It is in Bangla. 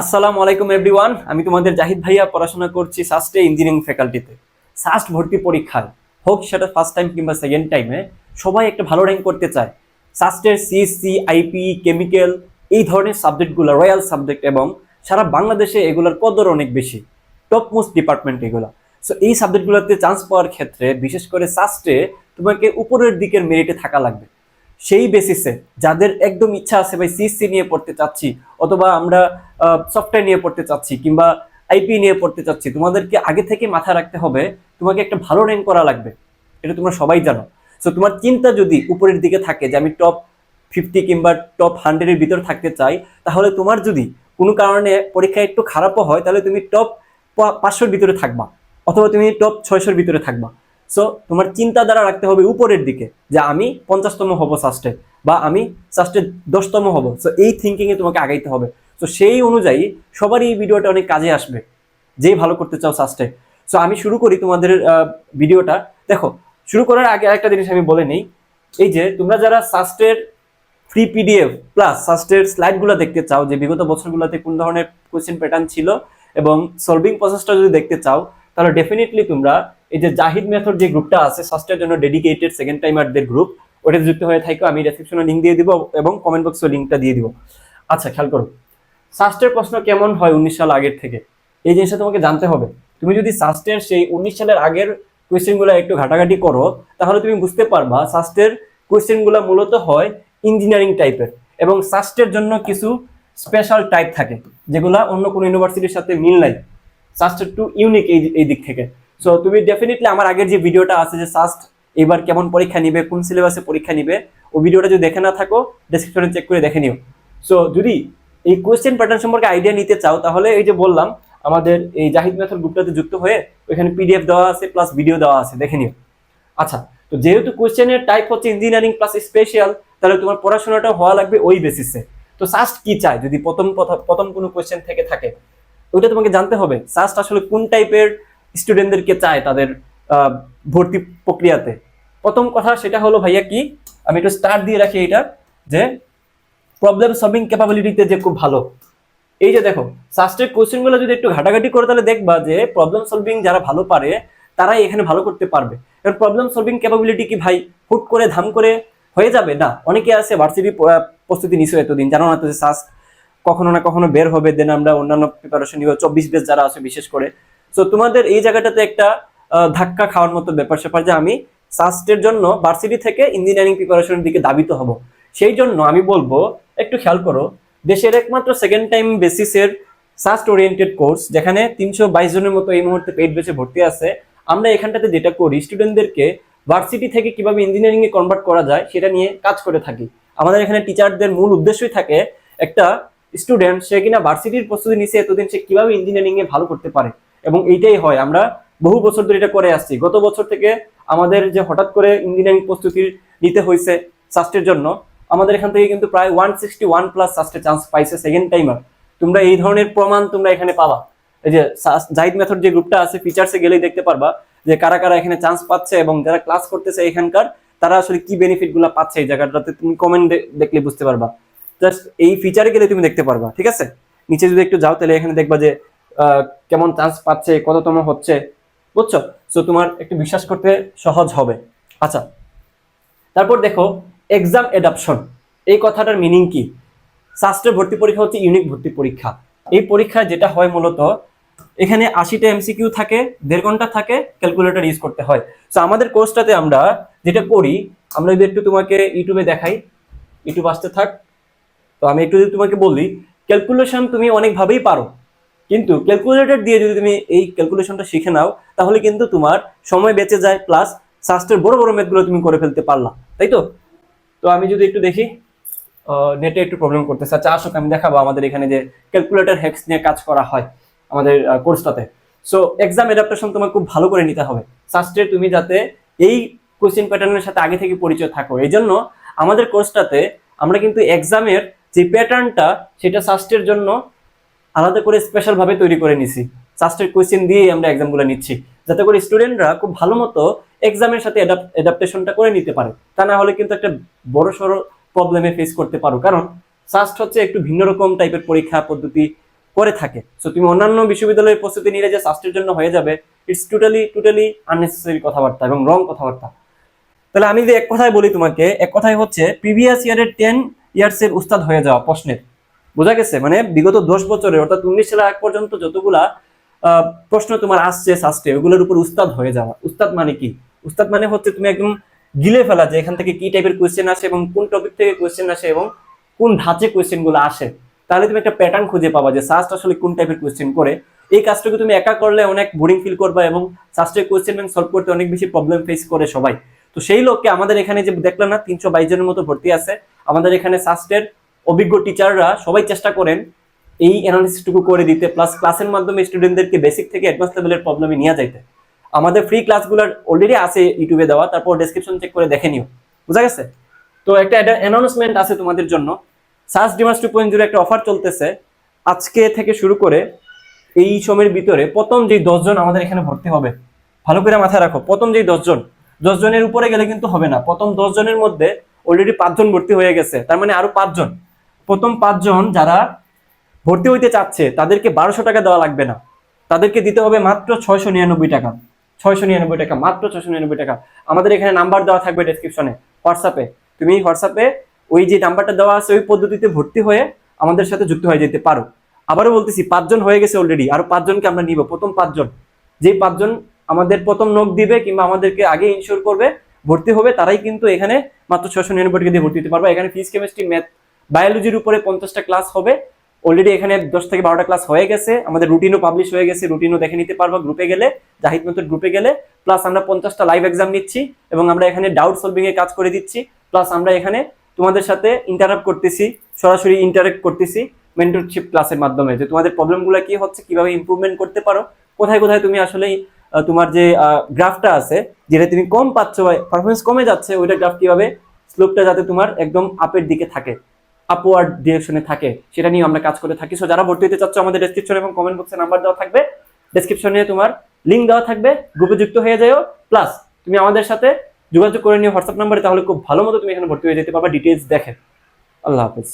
আসসালামু আলাইকুম এভরিওয়ান, আমি তোমাদের জাহিদ ভাইয়া, পড়াশোনা করছি সাস্টে ইঞ্জিনিয়ারিং ফ্যাকাল্টিতে সাস্ট ভর্তি পরীক্ষায়। হোক, সেটা ফার্স্ট টাইম কিংবা সেকেন্ড টাইমে সবাই একটা ভালো র্যাঙ্ক করতে চায়। সাস্টের সিএসসি আইপি কেমিক্যাল এই ধরনের সাবজেক্টগুলো রয়্যাল সাবজেক্ট এবং সারা বাংলাদেশে এগুলোর কদর অনেক বেশি। টপ মোস্ট ডিপার্টমেন্ট এগুলো। সো এই সাবজেক্টগুলোতে চান্স পাওয়ার ক্ষেত্রে, বিশেষ করে সাস্টে তোমাকে উপরের দিকের মেরিটে থাকা লাগবে। সেই বেসিসে যাদের একদম ইচ্ছা আছে ভাই সিএসসি নিয়ে পড়তে চাচ্ছি অথবা আমরা সফটওয়্যার নিয়ে পড়তে চাচ্ছি কিংবা আইপি নিয়ে পড়তে চাচ্ছি, তোমাদেরকে আগে থেকে মাথায় রাখতে হবে তোমাকে একটা ভালো র্যাঙ্ক করা লাগবে। এটা তোমরা সবাই জানো। সো তোমার চিন্তা যদি উপরের দিকে থাকে যে আমি টপ ফিফটি কিংবা টপ হান্ড্রেডের ভিতর থাকতে চাই, তাহলে তোমার যদি কোনো কারণে পরীক্ষা একটু খারাপও হয়, তাহলে তুমি টপ পাঁচশোর ভিতরে থাকবা অথবা তুমি টপ ছয়শোর ভিতরে থাকবা। সো তোমার চিন্তাধারা রাখতে হবে উপরের দিকে, যে আমি পঞ্চাশতম হব সাস্টে বা আমি সাস্টে দশতম হব। সো এই থিঙ্কিংয়ে তোমাকে আগাইতে হবে। তো সেই অনুযায়ী সবারই এই ভিডিওটা অনেক কাজে আসবে যেই ভালো করতে চাও সাস্টে সো আমি শুরু করি তোমাদের ভিডিওটা দেখো, শুরু করার আগে আরেকটা জিনিস আমি বলে নিই। এই যে, তোমরা যারা সাস্টের ফ্রি পিডিএফ প্লাস সাস্টের স্লাইডগুলো দেখতে চাও, যে বিগত বছরগুলোতে কোন ধরনের কোয়েশ্চেন প্যাটার্ন ছিল এবং সলভিং প্রসেসটা যদি দেখতে চাও, তাহলে ডেফিনেটলি তোমরা এই যে জাহিদ মেথড যে গ্রুপটা আছে সাস্টের জন্য ডেডিকেটেড সেকেন্ড টাইমারদের গ্রুপ ওটাতে যুক্ত হয়ে থাকো, আমি ডেসক্রিপশনে লিঙ্ক দিয়ে দিব এবং কমেন্ট বক্সে লিঙ্কটা দিয়ে দিব। আচ্ছা খেয়াল করো। সাস্টের প্রশ্ন কেমন হয় উনিশ সাল আগের থেকে? এই জিনিসটা তোমাকে জানতে হবে। তুমি যদি সাস্টের সেই উনিশ সালের আগের কোয়েশ্চেনগুলো একটু ঘাটাঘাটি করো, তাহলে তুমি বুঝতে পারবা সাস্টের কোয়েশ্চেনগুলো মূলত হয় ইঞ্জিনিয়ারিং টাইপের এবং সাস্টের জন্য কিছু স্পেশাল টাইপ থাকে, যেগুলা অন্য কোনো ইউনিভার্সিটির সাথে মিল নাই। সাস্ট টু ইউনিক এই এই দিক থেকে। সো তুমি ডেফিনেটলি আমার আগের যে ভিডিওটা আছে যে সাস্ট এবার কেমন পরীক্ষা নিবে, কোন সিলেবাসে পরীক্ষা নিবে, ওই ভিডিওটা যদি দেখে না থাকো ডেসক্রিপশনে চেক করে দেখে নিও। সো যদি এই কোয়েশ্চেন প্যাটার্ন সম্পর্কে আইডিয়া নিতে চাও, তাহলে এই যে বললাম, আমাদের এই জাহিদ মেথড গ্রুপটাতে যুক্ত হয়ে ওইখানে পিডিএফ দেওয়া আছে প্লাস ভিডিও দেওয়া আছে, দেখে নিও। আচ্ছা তো যেহেতু কোয়েশ্চেনের টাইপ হচ্ছে ইঞ্জিনিয়ারিং প্লাস স্পেশাল তাহলে তোমার পড়াশোনাটা হওয়া লাগবে ওই বেসিসে তো সাস্ট কি চায় যদি প্রথম প্রথম কোনো কোয়েশ্চেন থেকে থাকে, ওইটা তোমাকে জানতে হবে। সাস্ট আসলে কোন টাইপের স্টুডেন্টদেরকে চায় তাদের ভর্তি প্রক্রিয়াতে। প্রথম কথা সেটা হলো ভাইয়া কি, আমি একটু স্টার্ট দিয়ে রাখি এটা যে প্রবলেম সলভিং ক্যাপাবিলিটিতে যে খুব ভালো। এই যে দেখো সাস্টের কোশ্চেনগুলো যদি একটু ঘাটাঘাটি করে তাহলে দেখবা যে প্রবলেম সলভিং যারা ভালো পারে, তারাই এখানে ভালো করতে পারবে। কারণ প্রবলেম সলভিং ক্যাপাবিলিটি কি ভাই, হুট করে ধাম করে হয়ে যাবে? না, অনেকে আছে ভার্সিটি প্রস্তুতি নিছো এতদিন, জানো না তো যে সাস্ট কখনো না কখনো বের হবে দেন আমরা অন্যান্য প্রিপারেশন নিব চব্বিশ বেস যারা আছে বিশেষ করে। সো তোমাদের এই জায়গাটাতে একটা ধাক্কা খাওয়ার মতো ব্যাপার স্যাপার যে আমি সাস্টের জন্য ভার্সিটি থেকে ইঞ্জিনিয়ারিং প্রিপারেশনের দিকে দাবিত হব। সেই জন্য আমি বলব, একটু খেয়াল করো, দেশের একমাত্র সেকেন্ড টাইম বেসিসের সাস্ট ওরিয়েন্টেড কোর্স যেখানে তিনশো বাইশ জনের মতো এই মুহূর্তে পেইড বেসে ভর্তি আছে, আমরা এখানটাতে যেটা করি স্টুডেন্টদেরকে ভার্সিটি থেকে কীভাবে ইঞ্জিনিয়ারিং এ কনভার্ট করা যায়, সেটা নিয়ে কাজ করে থাকি। আমাদের এখানে টিচারদের মূল উদ্দেশ্যই থাকে একটা স্টুডেন্ট সে কিনা ভার্সিটির প্রস্তুতি নিছে, এতদিন সে কীভাবে ইঞ্জিনিয়ারিং এ ভালো করতে পারে। এবং এইটাই হয়। আমরা বহু বছর ধরে এটা করে আসছি। গত বছর থেকে আমাদের যে হঠাৎ করে ইঞ্জিনিয়ারিং প্রস্তুতি নিতে হয়েছে সাস্টের জন্য, আমাদের এখান থেকে কিন্তু প্রায় ওয়ান সিক্সটি ওয়ান প্লাস সাস্টে চান্স পাইছে সেকেন্ড টাইমার তোমরা এই ধরনের প্রমাণ তোমরা এখানে পাবা। এই যে জাহিদ মেথড যে গ্রুপটা আছে ফিচার্সে গেলেই দেখতে পারবা যে কারা কারা এখানে চান্স পাচ্ছে এবং যারা ক্লাস করতেছে এখানকার, তারা আসলে কি বেনিফিটগুলো পাচ্ছে এই জায়গাটাতে তুমি কমেন্ট দেখলে বুঝতে পারবা। জাস্ট এই ফিচারে গেলে তুমি দেখতে পারবা, ঠিক আছে? নিচে যদি একটু যাও, তাহলে এখানে দেখবা যে কেমন চান্স পাচ্ছে, কততম হচ্ছে, বুঝছ? সো তোমার একটু বিশ্বাস করতে সহজ হবে। আচ্ছা তারপর দেখো এক্সাম এডাপশন এই কথাটার মিনিং কি? শাস্ত্রের ভর্তি পরীক্ষা হচ্ছে ইউনিক ভর্তি পরীক্ষা। এই পরীক্ষায় যেটা হয় মূলত, এখানে আশিটা এমসিকিউ থাকে, দেড় ঘণ্টা থাকে ক্যালকুলেটর ইউজ করতে হয়। তো আমাদের কোর্সটাতে আমরা যেটা করি আমরা যদি একটু তোমাকে ইউটিউবে দেখাই ইউটিউব আসতে থাক। তো আমি একটু যদি তোমাকে বলি ক্যালকুলেশন তুমি অনেকভাবেই পারো। কিন্তু ক্যালকুলেটর দিয়ে যদি তুমি এই ক্যালকুলেশনটা শিখে নাও, তাহলে কিন্তু তোমার সময় বেঁচে যায় প্লাস শাস্ত্রের বড় বড় ম্যাথগুলো তুমি করে ফেলতে পারলা, তাই তো? তো আমি যদি একটু দেখি নেটে একটু প্রবলেম করতেছে। আচ্ছা আসুক আমি দেখাবো আমাদের এখানে যে ক্যালকুলেটর হ্যাক্স নিয়ে কাজ করা হয় আমাদের কোর্সটাতে সো এক্সাম অ্যাডাপ্টেশন তোমার খুব ভালো করে নিতে হবে। শাস্ত্রে তুমি যাতে এই কোশ্চেন প্যাটার্নের সাথে আগে থেকে পরিচয় থাকো। এই জন্য আমাদের কোর্সটাতে আমরা কিন্তু এক্সামের যে প্যাটার্নটা সেটা শাস্ত্রের জন্য আলাদা করে স্পেশাল ভাবে তৈরি করে নিছি। শাস্ত্রের কোয়েশ্চেন দিয়েই আমরা এক্সামগুলো নিচ্ছি। যাতে করে স্টুডেন্টরা খুব ভালো মতো এক্সামের সাথে অ্যাডাপ্টেশনটা করে নিতে পারে। তা না হলে কিন্তু একটা বড় সড়ো প্রবলেমে ফেস করতে পারো। কারণ সাস্ট হচ্ছে একটু ভিন্ন রকম টাইপের পরীক্ষা পদ্ধতি করে থাকে। সো তুমি অন্যান্য বিশ্ববিদ্যালয়ের প্রস্তুতি নিলে যে সাস্টের জন্য হয়ে যাবে ইটস টোটালি টোটালি আননেসেসারি কথাবার্তা এবং রং কথাবার্তা। তাহলে আমি যদি এক কথায় বলি তোমাকে, এক কথায় হচ্ছে প্রিভিয়াস ইয়ারের টেন ইয়ার্স এর উস্তাদ হয়ে যাওয়া প্রশ্নের। বোঝা গেছে? মানে বিগত দশ বছরে, অর্থাৎ উনিশ সালের আগ পর্যন্ত যতগুলা প্রশ্ন তোমার আসছে সাস্টে ওগুলোর উপর উস্তাদ হয়ে যাওয়া। উস্তাদ মানে কি? উস্তাদ মানে হচ্ছে তুমি একদম গিলে ফেলা যে এখান থেকে কি টাইপের কোয়েশ্চেন আসে এবং কোন টপিক থেকে কোয়েশ্চেন আসে এবং কোন ধাঁচে কোয়েশ্চেনগুলো আসে। তাহলে তুমি একটা প্যাটার্ন খুঁজে পাবা যে সাস্ট আসলে কোন টাইপের কোয়েশ্চেন করে। এই কাজটাকে তুমি একা করলে অনেক বোরিং ফিল করবা এবং সাস্টের কোয়েশ্চেন ব্যাংক সলভ করতে অনেক বেশি প্রবলেম ফেস করে সবাই। তো সেই লোককে আমাদের এখানে যে দেখলাম না, তিনশো বাইশ জনের মতো ভর্তি আছে। আমাদের এখানে সাস্টের অভিজ্ঞ টিচাররা সবাই চেষ্টা করেন এই অ্যানালিসিসটুকু করে দিতে প্লাস ক্লাসের মাধ্যমে স্টুডেন্টদেরকে বেসিক থেকে অ্যাডভান্স লেভেলের প্রবলেমে নিয়ে যাইতে। আমাদের ফ্রি ক্লাসগুলোর অলরেডি আছে ইউটিউবে দেওয়া, তারপর ডেসক্রিপশন চেক করে দেখে নিও। বুঝা গেছে? তো একটা অ্যানাউন্সমেন্ট আছে তোমাদের জন্য। Search demands two point zero একটা অফার চলতেছে। আজকে থেকে শুরু করে এই সময়ের ভিতরে প্রথম যেই দশজন আমাদের এখানে ভর্তি হবে, ভালো করে মাথায় রাখো, প্রথম যেই দশজন দশ জনের উপরে গেলে কিন্তু হবে না। প্রথম দশজনের মধ্যে অলরেডি পাঁচজন ভর্তি হয়ে গেছে, তার মানে আরও পাঁচজন। প্রথম পাঁচজন যারা ভর্তি হইতে চাচ্ছে, তাদেরকে বারোশো টাকা দেওয়া লাগবে না। তাদেরকে দিতে হবে মাত্র ছয়শো নিরানব্বই টাকা। ছয়শো নিরানব্বই টাকা, মাত্র ছয়শো নিরানব্বই টাকা। আমাদের এখানে নাম্বার দেওয়া থাকবে ডেসক্রিপশনে হোয়াটসঅ্যাপে তুমি হোয়াটসঅ্যাপে ওই যে নাম্বারটা দেওয়া আছে, ওই পদ্ধতিতে ভর্তি হয়ে আমাদের সাথে যুক্ত হয়ে যেতে পারো। আবারও বলতেছি, পাঁচজন হয়ে গেছে অলরেডি আরও পাঁচজনকে আমরা নিব, প্রথম পাঁচজন। যেই পাঁচজন আমাদের প্রথম নোক দিবে কিংবা আমাদেরকে আগে ইনশোর করবে, ভর্তি হবে, তারাই কিন্তু এখানে মাত্র ছশো নিরানব্বই টাকা দিয়ে ভর্তি হতে পারবে। এখানে ফিজিক্স কেমিস্ট্রি ম্যাথ বায়োলজির উপরে পঞ্চাশটা ক্লাস হবে। অলরেডি এখানে দশ থেকে বারোটা ক্লাস হয়ে গেছে। আমাদের রুটিনও পাবলিশ হয়ে গেছে। রুটিনও দেখে নিতে পারব গ্রুপে গেলে জাহিদ মেথড গ্রুপে গেলে। প্লাস আমরা পঞ্চাশটা লাইভ এক্সাম নিচ্ছি এবং আমরা এখানে ডাউট সলভিং এর কাজ করে দিচ্ছি। প্লাস আমরা এখানে তোমাদের সাথে ইন্টারাক্ট করতেছি, সরাসরি ইন্টারাক্ট করতেছি মেন্টরশিপ ক্লাসের মাধ্যমে। যে তোমাদের প্রবলেমগুলো কি হচ্ছে, কীভাবে ইমপ্রুভমেন্ট করতে পারো, কোথায় কোথায় তুমি আসলে তোমার যে গ্রাফটা আছে, যেটা তুমি কম পাচ্ছ পারফরমেন্স কমে যাচ্ছে, ওইটা গ্রাফ কীভাবে স্লোপটা যাতে তোমার একদম আপের দিকে থাকে। আপওয়ার্ড ডিরেকশনে থাকে, সেটা নিয়ে আমরা কাজ করে থাকি। সো যারা ভর্তি হতে চাচ্ছ, আমাদের ডেসক্রিপশন এবং কমেন্ট বক্সে নাম্বার দেওয়া থাকবে। ডেসক্রিপশনে তোমার লিঙ্ক দেওয়া থাকবে গ্রুপে যুক্ত হয়ে যাও প্লাস তুমি আমাদের সাথে যোগাযোগ করে নিও হোয়াটসঅ্যাপ নাম্বারে তাহলে খুব ভালো মতো তুমি এখানে ভর্তি হয়ে যেতে পারবে। ডিটেলস দেখে। আল্লাহ হাফেজ।